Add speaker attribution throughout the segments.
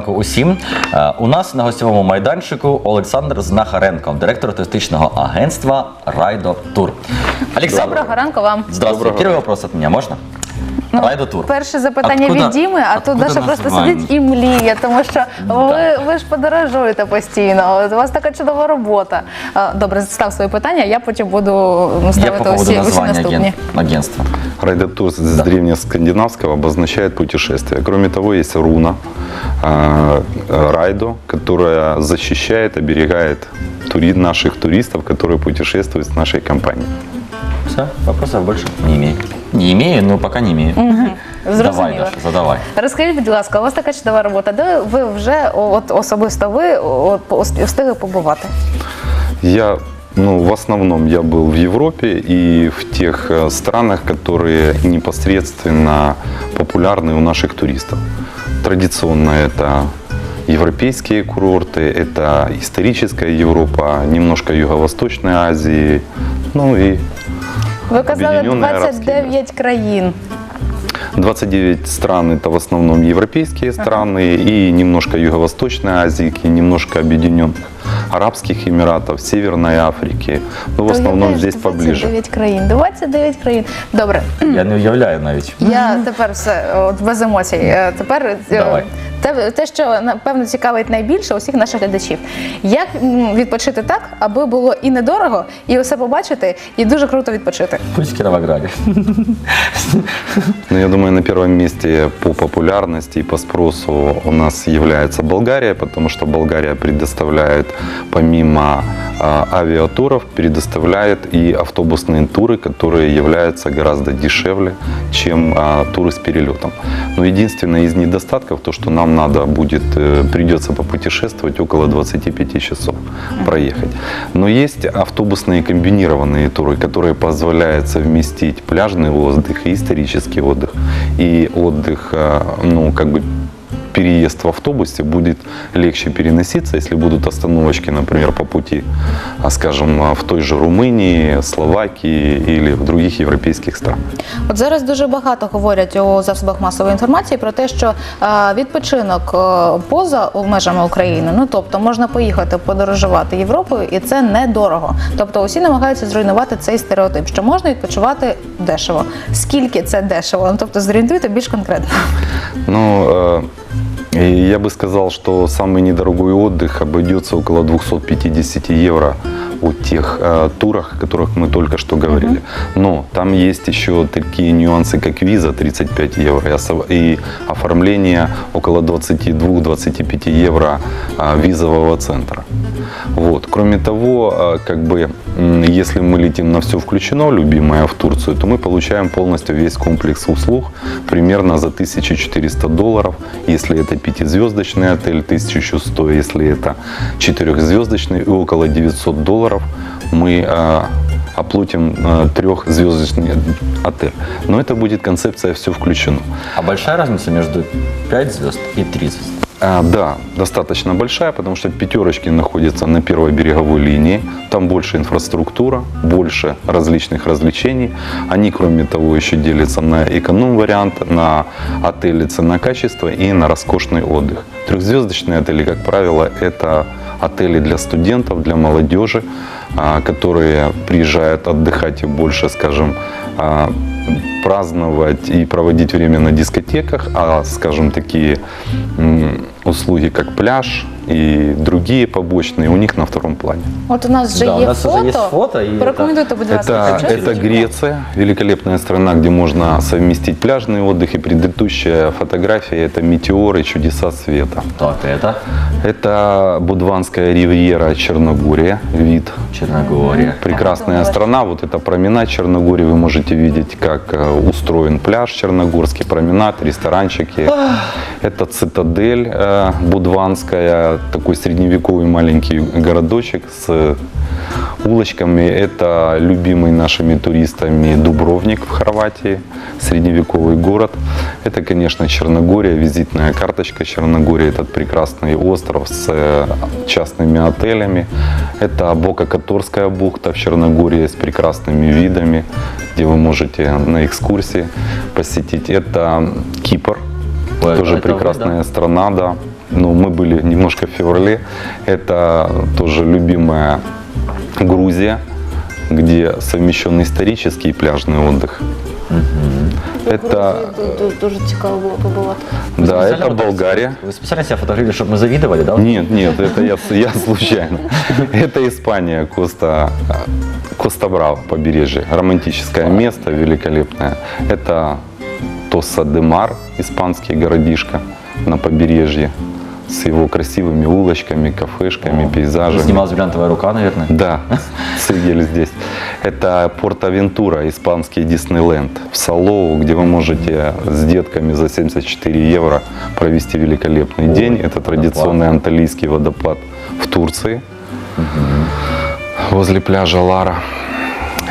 Speaker 1: ранку усім. Е, У нас на гостєвому майданчику Олександр Знахаренко, директор туристичного агентства Райдо Тур. Олександр,
Speaker 2: Доброго ранку вам.
Speaker 1: здравствуйте. Первый вопрос от меня, можно? Райдо Тур.
Speaker 2: Перше запитання
Speaker 1: Откуда-
Speaker 2: від Діми, а тут
Speaker 1: откуда
Speaker 2: Даша просто
Speaker 1: названня?
Speaker 2: сидить і мліє, тому що ви, ви ж подорожуєте постійно. От У вас така чудова робота. А, Добре, став свої питання, я потім буду
Speaker 1: Я
Speaker 2: ставити
Speaker 1: по поводу
Speaker 2: усі, усі
Speaker 1: названия
Speaker 2: наступні.
Speaker 1: аген- агентства.
Speaker 3: Райдатур с древнескандинавского обозначает путешествие. Кроме того, есть руна э, Райдо, которая защищает, оберегает тури- наших туристов, которые путешествуют с нашей компанией.
Speaker 1: Все, вопросов больше не имею. Не имею, но пока не имею. Давай,
Speaker 2: Зрозуміло.
Speaker 1: Даша, задавай.
Speaker 2: Розкажіть, будь ласка, у вас така чудова робота. Де ви вже от особисто ви от, встигли побувати?
Speaker 3: Я, ну, в основном я был в Европе и в тех э, странах, которые непосредственно популярны у наших туристов. Традиционно это европейские курорты, это историческая Европа, немножко Юго-Восточной Азии, ну и
Speaker 2: Ви казали
Speaker 3: Об'єднані Арабські
Speaker 2: 29 країн.
Speaker 3: 29 стран это в основном европейские страны и немножко Юго-Восточной Азии, и немножко объединенных Арабских Эмиратов, Северной Африки. Ну, в основном
Speaker 2: Уявляєш,
Speaker 3: здесь поближе.
Speaker 2: 29 країн. 29 країн. Добре.
Speaker 1: Я не уявляю навіть.
Speaker 2: Я тепер все от без емоцій. Е, Тепер е,
Speaker 1: Давай.
Speaker 2: те, те, що напевно цікавить найбільше усіх наших глядачів. Як м, відпочити так, аби було і недорого, і усе побачити, і дуже круто відпочити.
Speaker 1: Пусть в Кировограде.
Speaker 3: Ну, я думаю, на первом месте по популярности и по спросу у нас является Болгария, потому что Болгария предоставляет, помимо а, авиатуров, предоставляет и автобусные туры, которые являются гораздо дешевле, чем а, туры с перелетом. Но единственное из недостатков, то, что нам надо будет, э, придется попутешествовать около 25 часов проехать. Но есть автобусные комбинированные туры, которые позволяют совместить пляжный отдых и исторический отдых. И отдых, э, ну, как бы переезд в автобусе будет легче переноситься, если будут остановочки, например, по пути, а, скажем, в той же Румынии, Словакии или в других европейских странах.
Speaker 2: От зараз дуже багато говорять у засобах масової інформації про те, що е, відпочинок е, поза межами України, ну тобто можна поїхати подорожувати Європою, і це недорого. Тобто усі намагаються зруйнувати цей стереотип, що можна відпочивати дешево. Скільки це дешево? Ну тобто зорієнтуйте більш конкретно.
Speaker 3: Ну, э, и я бы сказал, что самый недорогой отдых обойдется около 250 евро о тех э, турах, о которых мы только что говорили. Но там есть еще такие нюансы, как виза 35 евро и оформление около 22-25 евро а, визового центра. Вот. Кроме того, а, как бы, если мы летим на все включено, любимое в Турцию, то мы получаем полностью весь комплекс услуг примерно за 1400 долларов. Если это пятизвездочный отель, 1100, если это четырехзвездочный и около 900 долларов мы а, оплатим а, трехзвездочный отель. Но это будет концепция все включено.
Speaker 1: А большая разница между 5 звезд и 3 звезд?
Speaker 3: А, да, достаточно большая, потому что пятерочки находятся на первой береговой линии. Там больше инфраструктура, больше различных развлечений. Они, кроме того, еще делятся на эконом-вариант, на отели цена-качество и на роскошный отдых. Трехзвездочные отели, как правило, это отели для студентов, для молодежи, а, которые приезжают отдыхать и больше, скажем, а, праздновать и проводить время на дискотеках, а, скажем, такие услуги, как пляж и другие побочные, у них на втором плане.
Speaker 2: От у нас вже
Speaker 1: Да, у
Speaker 2: є
Speaker 1: нас вже
Speaker 2: фото.
Speaker 1: є фото, і
Speaker 2: Порекомендуйте, будь ласка,
Speaker 3: Это,
Speaker 2: що
Speaker 3: это
Speaker 2: це?
Speaker 3: Греция, великолепная страна, где можно совместить пляжный отдых. И предыдущая фотография – это метеоры, чудеса света.
Speaker 1: Так, это
Speaker 3: Это Будванская ривьера Черногория, вид
Speaker 1: Черногория.
Speaker 3: Прекрасная страна. Вот это променад Черногории. Вы можете видеть, как э, устроен пляж Черногорский, променад, ресторанчики. Это цитадель Будванская, такой средневековый маленький городочек с улочками. Это любимый нашими туристами Дубровник в Хорватии, средневековый город. Это, конечно, Черногория, визитная карточка Черногории, этот прекрасный остров с э, частными отелями. Это Бока-Которская бухта в Черногории с прекрасными видами, где вы можете на экскурсии посетить. Это Кипр, тоже
Speaker 1: это
Speaker 3: прекрасная страна, да. Но мы были немножко в феврале. Это тоже любимая Грузия, где совмещен исторический и пляжный отдых. Это,
Speaker 2: дуже цікаво було побувати.
Speaker 1: Вы
Speaker 3: да, это Болгария.
Speaker 1: Вы специально себя фотографировали, чтобы мы завидовали, да?
Speaker 3: Нет, нет, это я, я случайно. Это Испания, Коста, Коста Браво, побережье. Романтическое место, великолепное. Это Тоса де Мар, испанский городишко на побережье с его красивыми улочками, кафешками, пейзажами.
Speaker 1: Снималась бриллиантовая рука, наверное.
Speaker 3: Да, сидели здесь. Это Порт-Авентура, испанский Диснейленд. В Салоу, где вы можете с детками за 74 евро провести великолепный день. Это традиционный анталийский водопад в Турции. Возле пляжа Лара.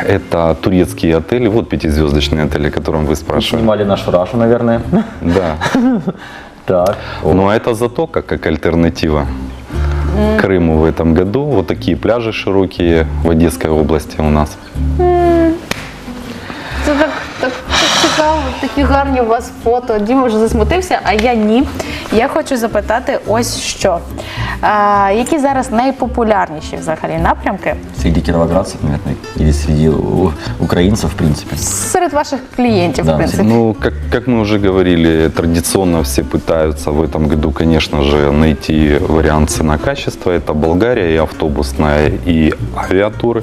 Speaker 3: Это турецкие отели, вот пятизвездочные отели, о котором вы спрашивали.
Speaker 1: Снимали нашу Рашу, наверное.
Speaker 3: Да.
Speaker 1: Так.
Speaker 3: Но это затока как альтернатива Крыму в этом году. Вот такие пляжи широкие в Одесской области у нас.
Speaker 2: Це так, так, так цікаво, такі гарні у вас фото. Діма вже засмутився, а я ні. Я хочу запитати ось що. А, які зараз найпопулярніші взагалі напрямки
Speaker 1: Среди кировоградцев, наверное, или среди у- украинцев, в принципе.
Speaker 2: серед ваших клієнтів,
Speaker 1: Да,
Speaker 2: в принципі?
Speaker 3: Ну, как, как мы уже говорили, традиционно все пытаются в этом году, конечно же, найти вариант цена-качество. Это Болгария и автобусная, и авиатуры.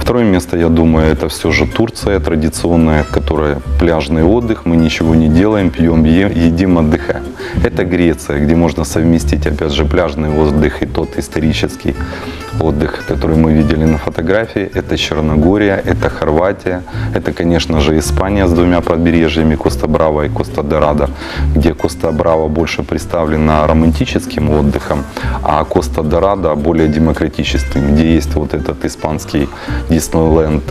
Speaker 3: Второе место, я думаю, это все же Турция традиционная, которая пляжный отдых, мы ничего не делаем, пьем, е- едим, отдыхаем. Это Греция, где можно совместить, опять же, пляжный отдых и тот исторический отдых, который мы видели на фотографии. Это Черногория, это Хорватия, это, конечно же, Испания с двумя побережьями, Коста-Браво и Коста-Дорадо, где Коста-Браво больше представлена романтическим отдыхом, а Коста-Дорадо более демократическим, где есть вот этот испанский Диснейленд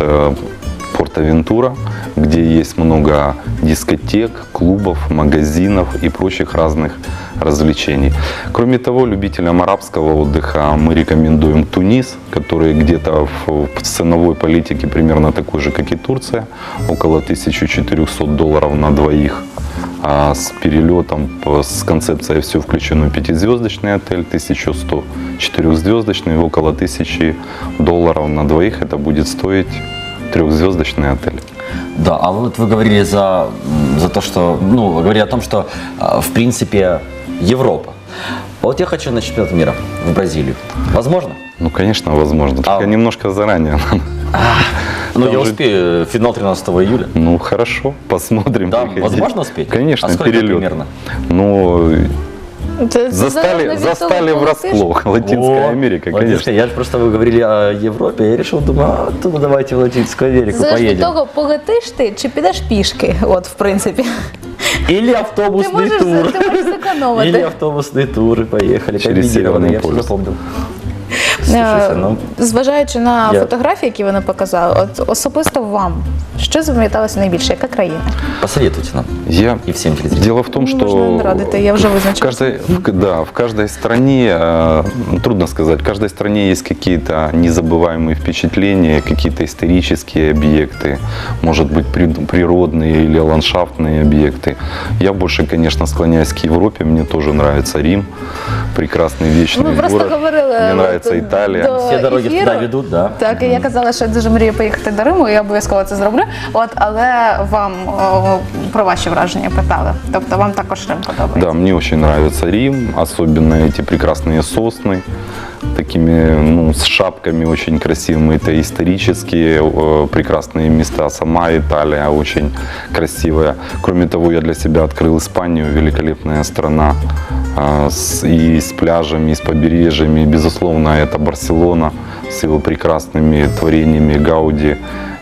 Speaker 3: Порт-Авентура, где есть много дискотек, клубов, магазинов и прочих разных развлечений. Кроме того, любителям арабского отдыха мы рекомендуем Тунис, который где-то в ценовой политике примерно такой же, как и Турция, около 1400 долларов на двоих. А с перелетом, с концепцией все включено, пятизвездочный отель, 1100 четырехзвездочный, около 1000 долларов на двоих это будет стоить трехзвездочный отель.
Speaker 1: Да, а вот вы говорили за, за то, что, ну, вы говорили о том, что, а, в принципе, Европа. Вот я хочу на чемпионат мира в Бразилию. Возможно?
Speaker 3: Ну, конечно, возможно. Только
Speaker 1: А-
Speaker 3: немножко заранее.
Speaker 1: Ну,
Speaker 3: Там
Speaker 1: я
Speaker 3: же-
Speaker 1: успею. Финал 13 июля.
Speaker 3: Ну, хорошо, посмотрим.
Speaker 1: Да, возможно успеть?
Speaker 3: Конечно,
Speaker 1: А сколько
Speaker 3: перелет.
Speaker 1: примерно?
Speaker 3: Ну,
Speaker 2: Це
Speaker 3: застали,
Speaker 2: залежно від
Speaker 3: застали
Speaker 2: того,
Speaker 3: врасплох.
Speaker 2: полетиш.
Speaker 3: Латинская
Speaker 1: О,
Speaker 3: Америка,
Speaker 1: Латинская.
Speaker 3: конечно.
Speaker 1: Я же просто вы говорили о Европе, я решил, думаю, а, то ну, давайте в Латинскую Америку
Speaker 2: Залежно від
Speaker 1: поедем.
Speaker 2: того, полетиш ти чи підеш пішки, от в принципі.
Speaker 1: Или
Speaker 2: Ти
Speaker 1: автобусный
Speaker 2: можеш,
Speaker 1: тур.
Speaker 2: ти можеш зекономити.
Speaker 1: Или автобусные туры поехали,
Speaker 3: Через
Speaker 1: комбинированные,
Speaker 3: Северный
Speaker 1: я все
Speaker 3: полюс.
Speaker 1: запомнил.
Speaker 2: Е,
Speaker 1: Слушайте, ну,
Speaker 2: Зважаючи на
Speaker 1: Я-
Speaker 2: фотографії, які вони показали, от особисто вам, що запам'яталося найбільше? Яка країна?
Speaker 1: посоветуйте нам.
Speaker 3: Я...
Speaker 1: И всем телезрителям.
Speaker 3: Дело в том,
Speaker 2: Ну,
Speaker 3: что
Speaker 2: можно не радуйте, я уже
Speaker 3: в
Speaker 2: вызначила.
Speaker 3: каждой, в- да, в каждой стране, э, ну, трудно сказать, в каждой стране есть какие-то незабываемые впечатления, какие-то исторические объекты, может быть прид- природные или ландшафтные объекты. Я больше, конечно, склоняюсь к Европе, мне тоже нравится Рим, прекрасный вечный
Speaker 2: Ми просто
Speaker 3: город.
Speaker 2: говорили
Speaker 3: Мне
Speaker 2: от,
Speaker 3: нравится Италия.
Speaker 2: до
Speaker 1: Все дороги
Speaker 2: ефіру.
Speaker 1: туда ведут, да?
Speaker 2: Так, і я казала, що я дуже мрію поїхати до Риму, і я обов'язково це зроблю. От, але вам о, про ваші враження питали. Тобто вам також Рим подобається.
Speaker 3: Да, мне очень нравится Рим, особенно эти прекрасные сосны, такими, ну, с шапками очень красивыми. Это исторические э, прекрасные места. Сама Италия очень красивая. Кроме того, я для себя открыл Испанию, великолепная страна э, с, и с пляжами, и с побережьями. Безусловно, это Барселона с его прекрасными творениями Гауди.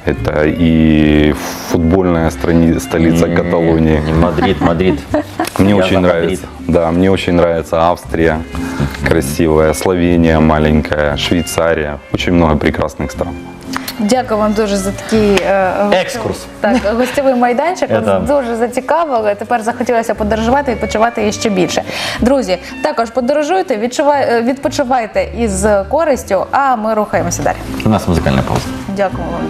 Speaker 3: Это и футбольная страни- столица
Speaker 1: Не,
Speaker 3: Каталонии.
Speaker 1: не Мадрид, Мадрид.
Speaker 3: Мне
Speaker 1: Я
Speaker 3: очень нравится. Да, мне очень нравится Австрия, красивая, Словения маленькая, Швейцария. Очень много прекрасных стран.
Speaker 2: Дякую вам дуже за такий е,
Speaker 1: Екскурс.
Speaker 2: Так, гостєвий майданчик.
Speaker 1: Это-
Speaker 2: дуже зацікавили. Тепер захотілося подорожувати і почувати ще більше. Друзі, також подорожуйте, відчувай, е, відпочивайте із користю, а ми рухаємося далі.
Speaker 1: У нас музикальна пауза.
Speaker 2: Дякую вам.